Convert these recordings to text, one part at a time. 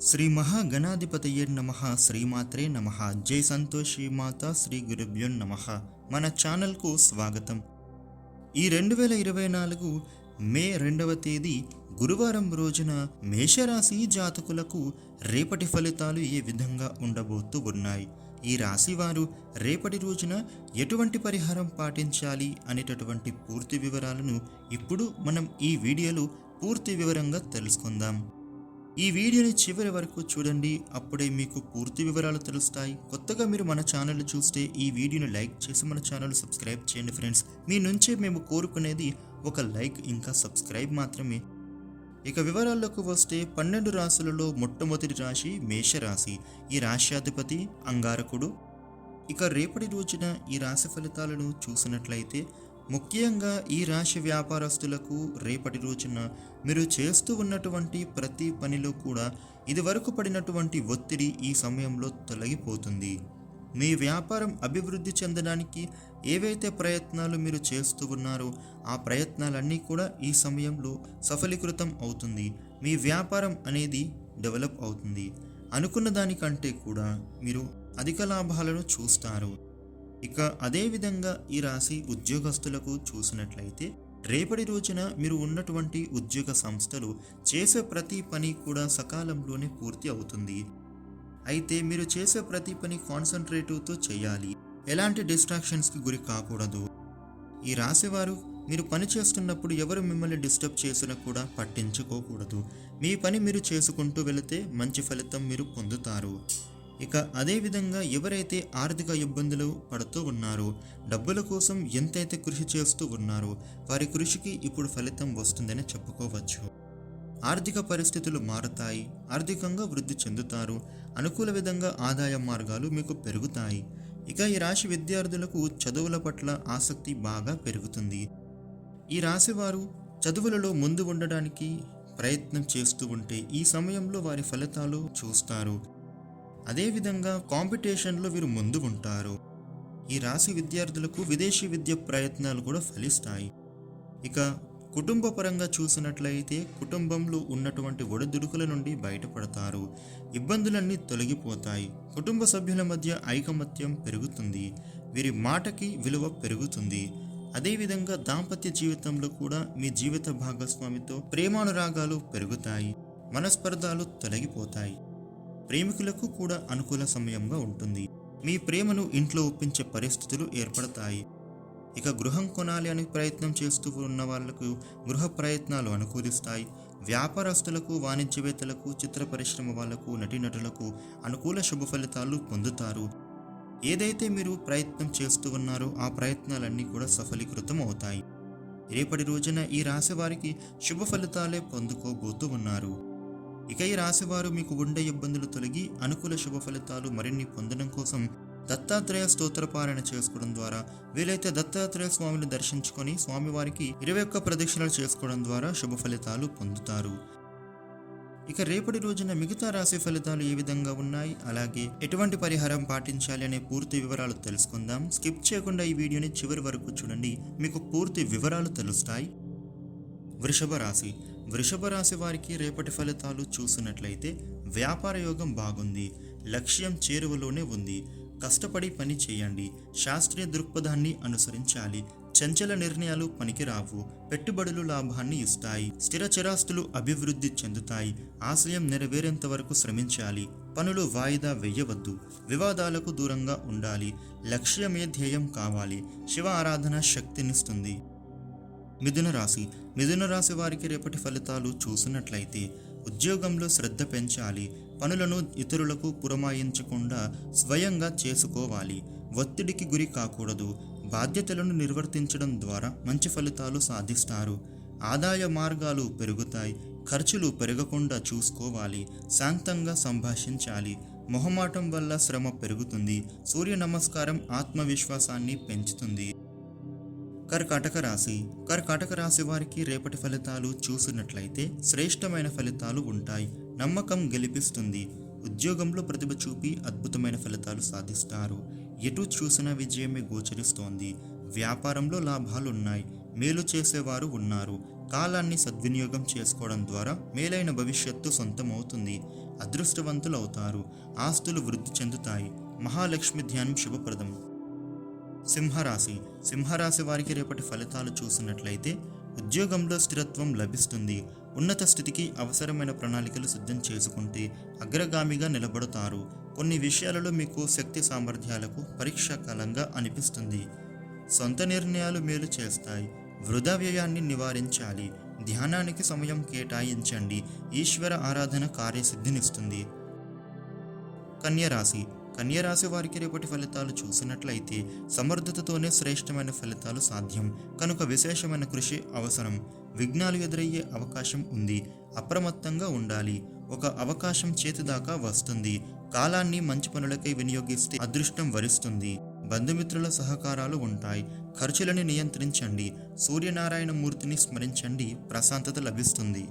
శ్రీ మహాగణాధిపతయే నమ శ్రీమాత్రే నమ. జై సంతోషి మాత శ్రీ గురుభ్యో నమ. మన ఛానల్కు స్వాగతం. ఈ రెండు వేల ఇరవై నాలుగు మే రెండవ తేదీ గురువారం రోజున మేషరాశి జాతకులకు రేపటి ఫలితాలు ఏ విధంగా ఉండబోతూ ఉన్నాయి? ఈ రాశి వారు రేపటి రోజున ఎటువంటి పరిహారం పాటించాలి అనేటటువంటి పూర్తి వివరాలను ఇప్పుడు మనం ఈ వీడియోలో పూర్తి వివరంగా తెలుసుకుందాం. ఈ వీడియోని చివరి వరకు చూడండి అప్పుడే మీకు పూర్తి వివరాలు తెలుస్తాయి. కొత్తగా మీరు మన ఛానల్ చూస్తే ఈ వీడియోని లైక్ చేసి మన ఛానల్ సబ్స్క్రైబ్ చేయండి ఫ్రెండ్స్. మీ నుంచే మేము కోరుకునేది ఒక లైక్ ఇంకా సబ్స్క్రైబ్ మాత్రమే. ఇక వివరాల్లోకి వస్తే పన్నెండు రాశులలో మొట్టమొదటి రాశి మేషరాశి. ఈ రాశ్యాధిపతి అంగారకుడు. ఇక రేపటి రోజున ఈ రాశి ఫలితాలను చూసినట్లయితే ముఖ్యంగా ఈ రాశి వ్యాపారస్తులకు రేపటి రోజున మీరు చేస్తూ ఉన్నటువంటి ప్రతి పనిలో కూడా ఇదివరకు పడినటువంటి ఒత్తిడి ఈ సమయంలో తొలగిపోతుంది. మీ వ్యాపారం అభివృద్ధి చెందడానికి ఏవైతే ప్రయత్నాలు మీరు చేస్తూ ఉన్నారో ఆ ప్రయత్నాలన్నీ కూడా ఈ సమయంలో సఫలీకృతం అవుతుంది. మీ వ్యాపారం అనేది డెవలప్ అవుతుంది. అనుకున్న దానికంటే కూడా మీరు అధిక లాభాలను చూస్తారు. ఇక అదేవిధంగా ఈ రాశి ఉద్యోగస్తులకు చూసినట్లయితే రేపటి రోజున మీరు ఉన్నటువంటి ఉద్యోగ సంస్థలు చేసే ప్రతి పని కూడా సకాలంలోనే పూర్తి అవుతుంది. అయితే మీరు చేసే ప్రతి పని కాన్సన్ట్రేటివ్తో చేయాలి. ఎలాంటి డిస్ట్రాక్షన్స్కి గురి కాకూడదు. ఈ రాశివారు మీరు పని చేస్తున్నప్పుడు ఎవరు మిమ్మల్ని డిస్టర్బ్ చేసినా కూడా పట్టించుకోకూడదు. మీ పని మీరు చేసుకుంటూ వెళితే మంచి ఫలితం మీరు పొందుతారు. ఇక అదేవిధంగా ఎవరైతే ఆర్థిక ఇబ్బందులు పడుతూ ఉన్నారో డబ్బుల కోసం ఎంతైతే కృషి చేస్తూ ఉన్నారో వారి కృషికి ఇప్పుడు ఫలితం వస్తుందని చెప్పుకోవచ్చు. ఆర్థిక పరిస్థితులు మారుతాయి ఆర్థికంగా వృద్ధి చెందుతారు అనుకూల విధంగా ఆదాయ మార్గాలు మీకు పెరుగుతాయి. ఇక ఈ రాశి విద్యార్థులకు చదువుల పట్ల ఆసక్తి బాగా పెరుగుతుంది. ఈ రాశి వారు చదువులలో ముందు ఉండడానికి ప్రయత్నం చేస్తూ ఉంటే ఈ సమయంలో వారి ఫలితాలు చూస్తారు. అదేవిధంగా కాంపిటీషన్లో వీరు ముందు ఉంటారు ఈ రాశి విద్యార్థులకు విదేశీ విద్య ప్రయత్నాలు కూడా ఫలిస్తాయి. ఇక కుటుంబ పరంగా చూసినట్లయితే కుటుంబంలో ఉన్నటువంటి ఒడిదుడుకుల నుండి బయటపడతారు. ఇబ్బందులన్నీ తొలగిపోతాయి. కుటుంబ సభ్యుల మధ్య ఐకమత్యం పెరుగుతుంది. వీరి మాటకి విలువ పెరుగుతుంది. అదేవిధంగా దాంపత్య జీవితంలో కూడా మీ జీవిత భాగస్వామితో ప్రేమానురాగాలు పెరుగుతాయి. మనస్పర్ధాలు తొలగిపోతాయి. ప్రేమికులకు కూడా అనుకూల సమయంగా ఉంటుంది. మీ ప్రేమను ఇంట్లో ఒప్పించే పరిస్థితులు ఏర్పడతాయి. ఇక గృహం కొనాలి అని ప్రయత్నం చేస్తూ ఉన్న వాళ్ళకు గృహ ప్రయత్నాలు అనుకూలిస్తాయి. వ్యాపారస్తులకు వాణిజ్యవేత్తలకు చిత్ర పరిశ్రమ వాళ్ళకు నటీనటులకు అనుకూల శుభ ఫలితాలు పొందుతారు. ఏదైతే మీరు ప్రయత్నం చేస్తూ ఉన్నారో ఆ ప్రయత్నాలన్నీ కూడా సఫలీకృతం అవుతాయి. రేపటి రోజున ఈ రాశి వారికి శుభ ఫలితాలే పొందుకోబోతూ ఉన్నారు. ఇక ఈ రాశివారు మీకు ఉండే ఇబ్బందులు తొలగి అనుకూల శుభ ఫలితాలు మరిన్ని పొందడం కోసం దత్తాత్రేయ స్తోత్రపారాయణ చేసుకోవడం ద్వారా వీలైతే దత్తాత్రేయ స్వామిని దర్శించుకొని స్వామివారికి ఇరవై ఒక్క ప్రదక్షిణలు చేసుకోవడం ద్వారా శుభ ఫలితాలు పొందుతారు. ఇక రేపటి రోజున మిగతా రాశి ఫలితాలు ఏ విధంగా ఉన్నాయి? అలాగే ఎటువంటి పరిహారం పాటించాలి అనే పూర్తి వివరాలు తెలుసుకుందాం. స్కిప్ చేయకుండా ఈ వీడియోని చివరి వరకు చూడండి. మీకు పూర్తి వివరాలు తెలుస్తాయి. వృషభ రాశి. వృషభ రాశి వారికి రేపటి ఫలితాలు చూసినట్లయితే వ్యాపార యోగం బాగుంది లక్ష్యం చేరువలోనే ఉంది. కష్టపడి పని చేయండి శాస్త్రీయ దృక్పథాన్ని అనుసరించాలి. చంచల నిర్ణయాలు పనికిరావు పెట్టుబడులు లాభాన్ని ఇస్తాయి. స్థిర చిరాస్తులు అభివృద్ధి చెందుతాయి. ఆశయం నెరవేరేంత వరకు శ్రమించాలి. పనులు వాయిదా వేయవద్దు. వివాదాలకు దూరంగా ఉండాలి. లక్ష్యమే ధ్యేయం కావాలి. శివ ఆరాధన శక్తినిస్తుంది. మిథున రాశి. మిథున రాశి వారికి రేపటి ఫలితాలు చూసినట్లయితే ఉద్యోగంలో శ్రద్ధ పెంచాలి. పనులను ఇతరులకు పురమాయించకుండా స్వయంగా చేసుకోవాలి. ఒత్తిడికి గురి కాకూడదు. బాధ్యతలను నిర్వర్తించడం ద్వారా మంచి ఫలితాలు సాధిస్తారు. ఆదాయ మార్గాలు పెరుగుతాయి. ఖర్చులు పెరగకుండా చూసుకోవాలి. శాంతంగా సంభాషించాలి. మొహమాటం వల్ల శ్రమ పెరుగుతుంది. సూర్య నమస్కారం ఆత్మవిశ్వాసాన్ని పెంచుతుంది. కర్కాటక రాశి. కర్కాటక రాశి వారికి రేపటి ఫలితాలు చూసినట్లయితే శ్రేష్టమైన ఫలితాలు ఉంటాయి. నమ్మకం గెలిపిస్తుంది. ఉద్యోగంలో ప్రతిభ చూపి అద్భుతమైన ఫలితాలు సాధిస్తారు. ఎటు చూసినా విజయమే గోచరిస్తోంది. వ్యాపారంలో లాభాలున్నాయి. మేలు చేసేవారు ఉన్నారు. కాలాన్ని సద్వినియోగం చేసుకోవడం ద్వారా మేలైన భవిష్యత్తు సొంతమవుతుంది. అదృష్టవంతులు అవుతారు ఆస్తులు వృద్ధి చెందుతాయి. మహాలక్ష్మి ధ్యానం శుభప్రదం. సింహరాశి. సింహరాశి వారికి రేపటి ఫలితాలు చూసినట్లయితే ఉద్యోగంలో స్థిరత్వం లభిస్తుంది. ఉన్నత స్థితికి అవసరమైన ప్రణాళికలు సిద్ధం చేసుకుంటే అగ్రగామిగా నిలబడతారు. కొన్ని విషయాలలో మీకు శక్తి సామర్థ్యాలకు పరీక్షాకాలంగా అనిపిస్తుంది. సొంత నిర్ణయాలు మేలు చేస్తాయి. వృధా వ్యయాన్ని నివారించాలి. ధ్యానానికి సమయం కేటాయించండి. ఈశ్వర ఆరాధన కార్యసిద్ధినిస్తుంది. కన్యరాశి. కన్యరాశి వారికి రేపటి ఫలితాలు చూసినట్లయితే సమర్థతతోనే శ్రేష్టమైన ఫలితాలు సాధ్యం. కనుక విశేషమైన కృషి అవసరం. విఘ్నాలు ఎదురయ్యే అవకాశం ఉంది. అప్రమత్తంగా ఉండాలి. ఒక అవకాశం చేతిదాకా వస్తుంది. కాలాన్ని మంచి పనులకై వినియోగిస్తే అదృష్టం వరిస్తుంది. బంధుమిత్రుల సహకారాలు ఉంటాయి. ఖర్చులను నియంత్రించండి. సూర్యనారాయణ మూర్తిని స్మరించండి. ప్రశాంతత లభిస్తుంది.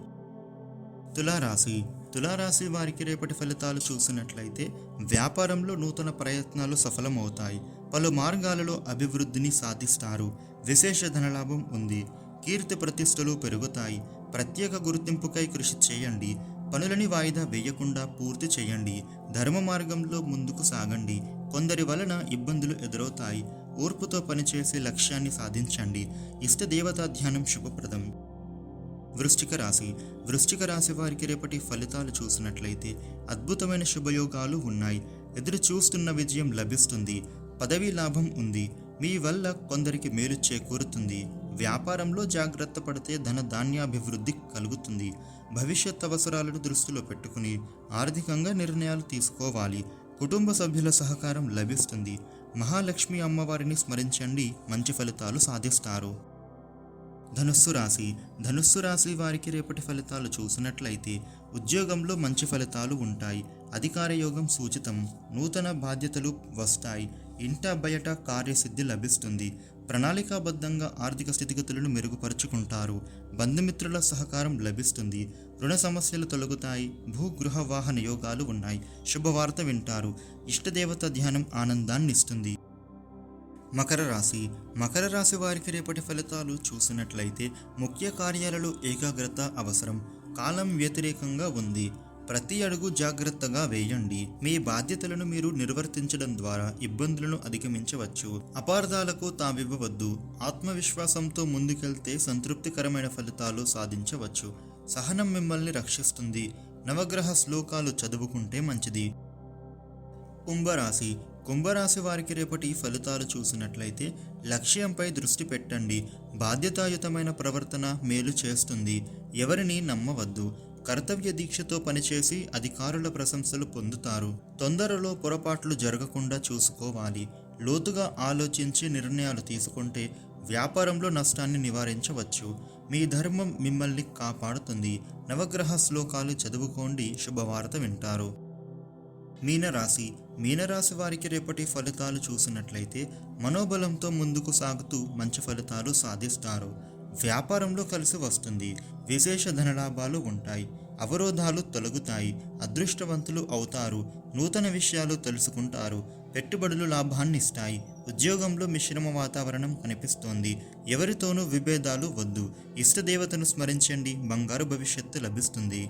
తులారాశి తులారాశి వారికి రేపటి ఫలితాలు చూసినట్లయితే వ్యాపారంలో నూతన ప్రయత్నాలు సఫలమవుతాయి. పలు మార్గాలలో అభివృద్ధిని సాధిస్తారు. విశేష ధనలాభం ఉంది. కీర్తి ప్రతిష్టలు పెరుగుతాయి. ప్రత్యేక గుర్తింపుకై కృషి చేయండి. పనులని వాయిదా వేయకుండా పూర్తి చేయండి. ధర్మ మార్గంలో ముందుకు సాగండి. కొందరి వలన ఇబ్బందులు ఎదురవుతాయి. ఓర్పుతో పనిచేసే లక్ష్యాన్ని సాధించండి. ఇష్ట దేవతా ధ్యానం శుభప్రదం. వృశ్చిక రాశి. వృశ్చిక రాశి వారికి రేపటి ఫలితాలు చూసినట్లయితే అద్భుతమైన శుభయోగాలు ఉన్నాయి. ఎదురు చూస్తున్న విజయం లభిస్తుంది. పదవీ లాభం ఉంది. మీ వల్ల కొందరికి మేలు చేకూరుతుంది. వ్యాపారంలో జాగ్రత్త పడితే ధన ధాన్యాభివృద్ధి కలుగుతుంది. భవిష్యత్ అవసరాలను దృష్టిలో పెట్టుకుని ఆర్థికంగా నిర్ణయాలు తీసుకోవాలి. కుటుంబ సభ్యుల సహకారం లభిస్తుంది. మహాలక్ష్మి అమ్మవారిని స్మరించండి. మంచి ఫలితాలు సాధిస్తారు. ధనుస్సు రాశి. ధనుస్సు రాశి వారికి రేపటి ఫలితాలు చూసినట్లయితే ఉద్యోగంలో మంచి ఫలితాలు ఉంటాయి. అధికార యోగం సూచితం. నూతన బాధ్యతలు వస్తాయి. ఇంట బయట కార్యసిద్ధి లభిస్తుంది. ప్రణాళికాబద్ధంగా ఆర్థిక స్థితిగతులను మెరుగుపరుచుకుంటారు. బంధుమిత్రుల సహకారం లభిస్తుంది. రుణ సమస్యలు తొలగుతాయి. భూగృహ వాహన యోగాలు ఉన్నాయి. శుభవార్త వింటారు. ఇష్టదేవత ధ్యానం ఆనందాన్ని ఇస్తుంది. మకర రాశి. మకర రాశి వారికి రేపటి ఫలితాలు చూసినట్లయితే ముఖ్య కార్యాలలో ఏకాగ్రత అవసరం. కాలం వ్యతిరేకంగా ఉంది. ప్రతి అడుగు జాగ్రత్తగా వేయండి. మీ బాధ్యతలను మీరు నిర్వర్తించడం ద్వారా ఇబ్బందులను అధిగమించవచ్చు. అపార్థాలకు తావివ్వవద్దు. ఆత్మవిశ్వాసంతో ముందుకెళ్తే సంతృప్తికరమైన ఫలితాలు సాధించవచ్చు. సహనం మిమ్మల్ని రక్షిస్తుంది. నవగ్రహ శ్లోకాలు చదువుకుంటే మంచిది. కుంభరాశి. కుంభరాశి వారికి రేపటి ఫలితాలు చూసినట్లయితే లక్ష్యంపై దృష్టి పెట్టండి. బాధ్యతాయుతమైన ప్రవర్తన మేలు చేస్తుంది. ఎవరిని నమ్మవద్దు. కర్తవ్య దీక్షతో పనిచేసి అధికారుల ప్రశంసలు పొందుతారు. తొందరలో పొరపాట్లు జరగకుండా చూసుకోవాలి. లోతుగా ఆలోచించి నిర్ణయాలు తీసుకుంటే వ్యాపారంలో నష్టాన్ని నివారించవచ్చు. మీ ధర్మం మిమ్మల్ని కాపాడుతుంది. నవగ్రహ శ్లోకాలు చదువుకోండి. శుభవార్త వింటారు. మీనరాశి మీనరాశి వారికి రేపటి ఫలితాలు చూసినట్లయితే మనోబలంతో ముందుకు సాగుతూ మంచి ఫలితాలు సాధిస్తారు. వ్యాపారంలో కలిసి వస్తుంది. విశేష ధనలాభాలు ఉంటాయి. అవరోధాలు తొలగుతాయి. అదృష్టవంతులు అవుతారు. నూతన విషయాలు తెలుసుకుంటారు. పెట్టుబడులు లాభాన్ని ఇస్తాయి. ఉద్యోగంలో మిశ్రమ వాతావరణం కనిపిస్తోంది. ఎవరితోనూ విభేదాలు వద్దు. ఇష్టదేవతను స్మరించండి. బంగారు భవిష్యత్తు లభిస్తుంది.